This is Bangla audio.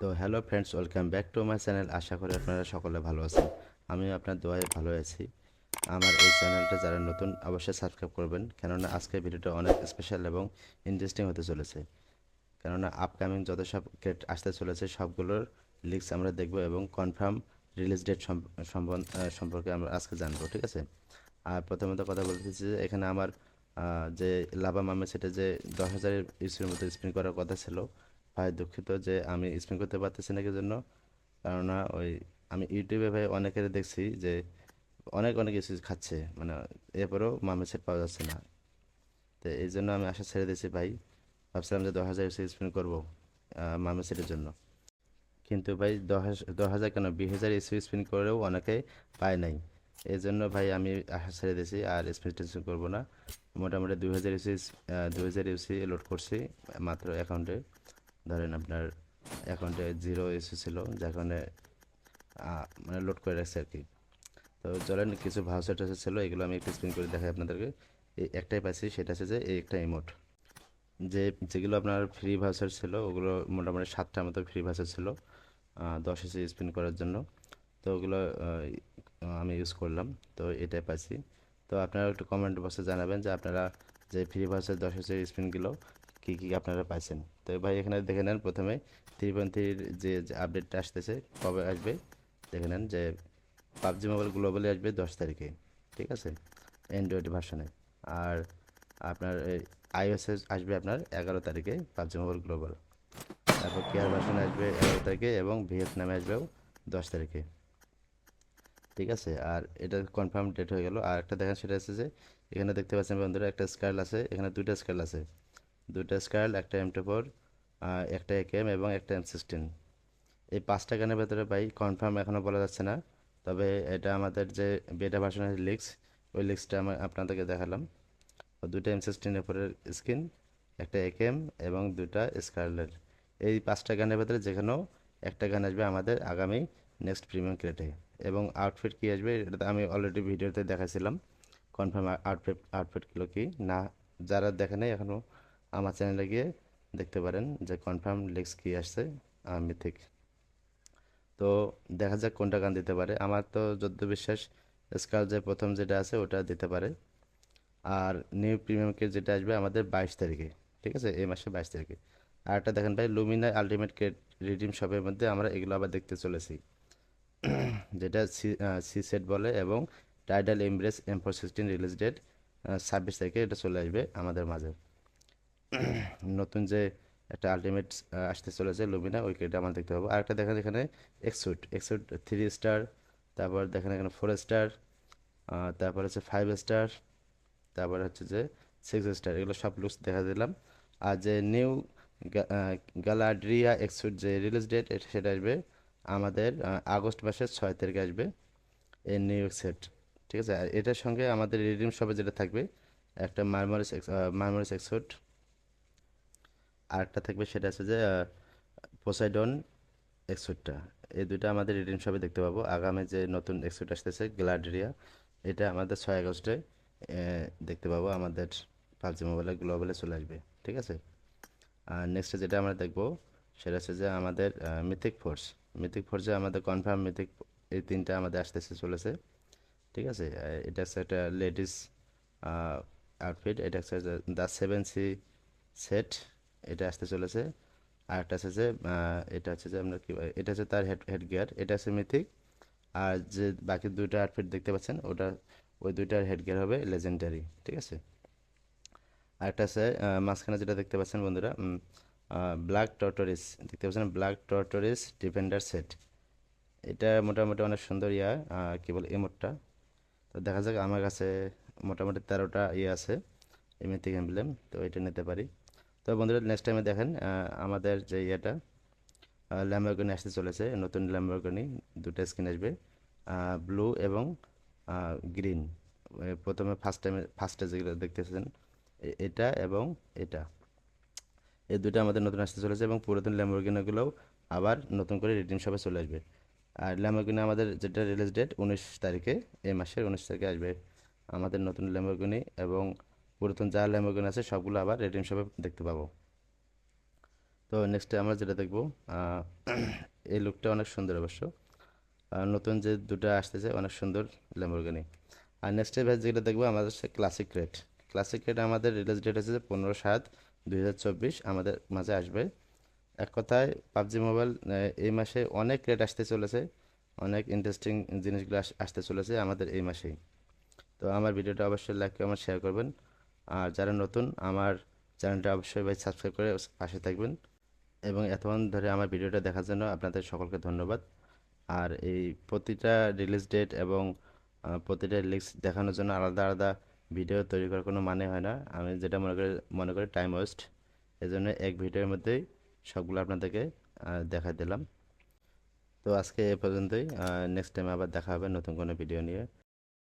তো hello friends welcome back to my channel আশা করি আপনারা সকলে ভালো আছেন। আমি আপনার দোয়ায় ভালো আছি। আমার এই চ্যানেলটা যারা নতুন, অবশ্যই সাবস্ক্রাইব করবেন। কেননা আজকের ভিডিওটা অনেক স্পেশাল এবং ইন্টারেস্টিং হতে চলেছে। কেননা আপকামিং যত সব ক্রেট আসতে চলেছে, সবগুলোর লিক্স আমরা দেখব এবং কনফার্ম রিলিজ ডেট সম্পর্কে আমরা আজকে জানব, ঠিক আছে? আর প্রথমত কথা বলতেছি যে এখানে আমার যে লাভা মামে, সেটা যে দশ হাজারের ইস্যুর মতো স্পিন করার কথা ছিল ভাই দুঃখিত যে আমি স্পিন করতে পারতেছি না কি জন্য কেননা ওই আমি ইউটিউবে ভাই অনেকের দেখছি যে অনেক অনেক ইস্যু খাচ্ছে। মানে এরপরেও মামে সেট পাওয়া যাচ্ছে না। তো এই জন্য আমি আশা ছেড়ে দিয়েছি ভাই। ভাবছিলাম যে দশ হাজার স্পিন করব মামে সেটের জন্য। কিন্তু ভাই দশ দশ হাজার কেন? বিশ হাজার ইস্যু স্পিন করেও অনেকে পায় নাই। এই জন্য ভাই আমি আশা ছেড়ে দিয়েছি আর স্পিন টেনশন করব না। মোটামুটি দুই হাজার ইউসি দুই হাজার ইউসি লোড করছি মাত্র অ্যাকাউন্টে ধরেন আপনার অ্যাকাউন্টে জিরো ইস্যু ছিল যেখানে মানে লোড করে রাখছি আর কি। তো চলেন, কিছু ভাউচার টাউচার ছিল, এগুলো আমি একটু স্পিন করে দেখাই আপনাদেরকে। এই একটাই পাইছি সেটা হচ্ছে যে এই একটা ইমোট যে, যেগুলো আপনার ফ্রি ভাউচার ছিল, ওগুলো মোটামুটি সাতটার মতো ফ্রি ভাউচার ছিল দশ এসে স্পিন করার জন্য। তো ওগুলো আমি ইউজ করলাম, তো এটাই পাইছি তো আপনারা একটু কমেন্ট বক্সে জানাবেন যে আপনারা যে ফ্রি ভাউচার দশ এসে স্পিনগুলো কী কী আপনারা পাইছেন? তো ভাই, এখানে দেখে নেন প্রথমে থ্রি পয়েন্ট থ্রির যে আপডেটটা আসতেছে, কবে আসবে? দেখে নেন যে পাবজি মোবাইল গ্লোবালি আসবে দশ তারিখে, ঠিক আছে? অ্যান্ড্রয়েড ভার্সনে আর আপনার আইওএসএ আসবে আপনার এগারো তারিখে পাবজি মোবাইল গ্লোবাল তারপর কেয়ার ভার্সন আসবে এগারো তারিখে এবং ভিয়েতনামে আসবেও দশ তারিখে। ঠিক আছে? আর এটা কনফার্ম ডেট হয়ে গেল। আর একটা দেখেন সেটা হচ্ছে যে, এখানে দেখতে পাচ্ছেন বন্ধুরা, একটা স্কার্ল আছে, এখানে দুইটা স্কার্ল আছে। দুটো স্কার্ল একটা এম টু ফোর একটা একেএম এবং একটা এম সিক্সটিন এই পাঁচটা গানের ভেতরে ভাই কনফার্ম এখনও বলা যাচ্ছে না, তবে এটা আমাদের যে বেটা ভার্সনের লিক্স ওই লিক্সটা আমি আপনাদেরকে দেখালাম। দুটো এম সিক্সটিন এফোরের স্ক্রিন একটা একেএম এবং দুটা স্কারলেট এই পাঁচটা গানের ভেতরে যেখানেও একটা গান আসবে আমাদের আগামী নেক্সট প্রিমিয়াম ক্রেটে এবং আউটফিট কী আসবে, এটা আমি অলরেডি ভিডিওতে দেখাছিলাম কনফার্ম আউটফিট আউটফিটগুলো কি? না, যারা দেখে নাই এখনও আমার চ্যানেলে গিয়ে দেখতে পারেন যে কনফার্ম লিক্স কী আসছে আমি মিথিক তো দেখা যাক কোনটা গান দিতে পারে। আমার তো যদ্দ বিশ্বাস স্কাল যে প্রথম যেটা আছে ওটা দিতে পারে। আর নিউ প্রিমিয়ামকে যেটা আসবে আমাদের বাইশ তারিখে, ঠিক আছে? এই মাসে বাইশ তারিখে। আর একটা দেখেন ভাই লুমিনা আলটিমেট ক্রেড রিডিম শপের মধ্যে আমরা এগুলো আবার দেখতে চলেছি। যেটা সি সি সেট বলে এবং tidal embrace M four sixteen release date ছাব্বিশ তারিখে এটা চলে আসবে আমাদের মাঝে। নতুন যে একটা আলটিমেট আসতে চলেছে লুমিনা ওই ক্রেডটা আমরা দেখতে পাবো। আর একটা দেখেন এখানে এক্সুট এক্সুট থ্রি স্টার তারপর দেখেন এখানে ফোর স্টার তারপর হচ্ছে ফাইভ স্টার তারপর হচ্ছে যে সিক্স স্টার এগুলো সব লুকস দেখা দিলাম। আর যে নিউ গ্যালাড্রিয়া এক্সুট যে রিলিজ ডেট সেটা আসবে আমাদের আগস্ট মাসের ছয় তারিখে আসবে এই নিউ সেট ঠিক আছে? এটার সঙ্গে আমাদের রিডিম শপে যেটা থাকবে, একটা মার্মারিস মার্মারিস এক্সুট আর একটা থাকবে, সেটা আছে যে পোসাইডন এক্সুটটা এই দুইটা আমাদের রিডিম শপে দেখতে পাবো। আগামী যে নতুন এক্সুট আসতেছে গ্যালাড্রিয়া এটা আমাদের ছয় আগস্টে দেখতে পাবো। আমাদের পাবজি মোবাইলে গ্লোবালে চলে আসবে, ঠিক আছে? আর নেক্সটে যেটা আমরা দেখব, সেটা হচ্ছে যে আমাদের মিথিক ফোর্স মিথিক ফোর্সে আমাদের কনফার্ম মিথিক এই তিনটা আমাদের আসতেছে, চলেছে, ঠিক আছে? এটা হচ্ছে একটা লেডিস আউটফিট এটা হচ্ছে দ্য সেভেন সি সেট এটা আসতে চলেছে আর একটা আছে যে এটা হচ্ছে যে আমরা কি এটা হচ্ছে তার হেড হেড গিয়ার এটা হচ্ছে মিথিক আর যে বাকি দুইটা আউটফিট দেখতে পাচ্ছেন ওটা ওই দুইটার হেড গিয়ার হবে লেজেন্ডারি ঠিক আছে? আরেকটা আছে আহ, মাঝখানে যেটা দেখতে পাচ্ছেন বন্ধুরা ব্ল্যাক টর্টরিস দেখতে পাচ্ছেন? ব্ল্যাক টর্টরিস ডিফেন্ডার সেট এটা মোটামুটি অনেক সুন্দর ইয়া কি বলে এমোটটা তো দেখা যাক আমার কাছে মোটামুটি তেরোটা ইয়ে আছে এমনিতে এমব্লেম তো এটা নিতে পারি। তো বন্ধুরা নেক্সট টাইমে দেখেন আমাদের যে ইয়েটা ল্যাম্বরগনি আসতে চলেছে, নতুন ল্যাম্বরগনি দুটো স্কিন আসবে ব্লু এবং গ্রিন প্রথমে ফার্স্ট টাইমে ফার্স্টে যেগুলো দেখতেছেন এটা এবং এটা। এই দুটো আমাদের নতুন আসতে চলেছে এবং পুরাতন ল্যাম্বরগিনিগুলোও আবার নতুন করে রিডিম শপে চলে আসবে। আর ল্যাম্বরগিনি আমাদের যেটা রিলিজ ডেট উনিশ তারিখে, এই মাসের উনিশ তারিখে আসবে। আমাদের নতুন ল্যাম্বরগিনি এবং পুরাতন যা ল্যাম্বরগিনি আছে, সবগুলো আবার রিডিম শপে দেখতে পাবো। তো নেক্সটে আমরা যেটা দেখব এই লুকটা অনেক সুন্দর অবশ্য। নতুন যে দুটো আসতেছে, অনেক সুন্দর ল্যাম্বরগিনি আর নেক্সটে ভাই যেটা দেখব, আমাদের ক্লাসিক রেট ক্লাসিক রেট আমাদের রিলিজ ডেট হচ্ছে পনেরো সাত দুই আমাদের মাঝে আসবে। এক কথায় পাবজি মোবাইল এই মাসে অনেক রেট আসতে চলেছে। অনেক ইন্টারেস্টিং জিনিসগুলো আসতে চলেছে আমাদের এই মাসেই। তো আমার ভিডিওটা অবশ্যই লাইক কমেন্ট শেয়ার করবেন। আর যারা নতুন, আমার চ্যানেলটা অবশ্যই ভাই সাবস্ক্রাইব করে পাশে থাকবেন। এবং এতক্ষণ ধরে আমার ভিডিওটা দেখার জন্য আপনাদের সকলকে ধন্যবাদ। আর এই প্রতিটা রিলিজ ডেট এবং প্রতিটা লিস্ট দেখানোর জন্য আলাদা আলাদা ভিডিও তৈরি করার কোনো মানে হয় না। আমি যেটা মনে করি মনে করি টাইম ওয়েস্ট এই জন্য এক ভিডিওর মধ্যেই সবগুলো আপনাদেরকে দেখাই দিলাম। তো আজকে এ পর্যন্তই। নেক্সট টাইম আবার দেখা হবে নতুন কোনো ভিডিও নিয়ে।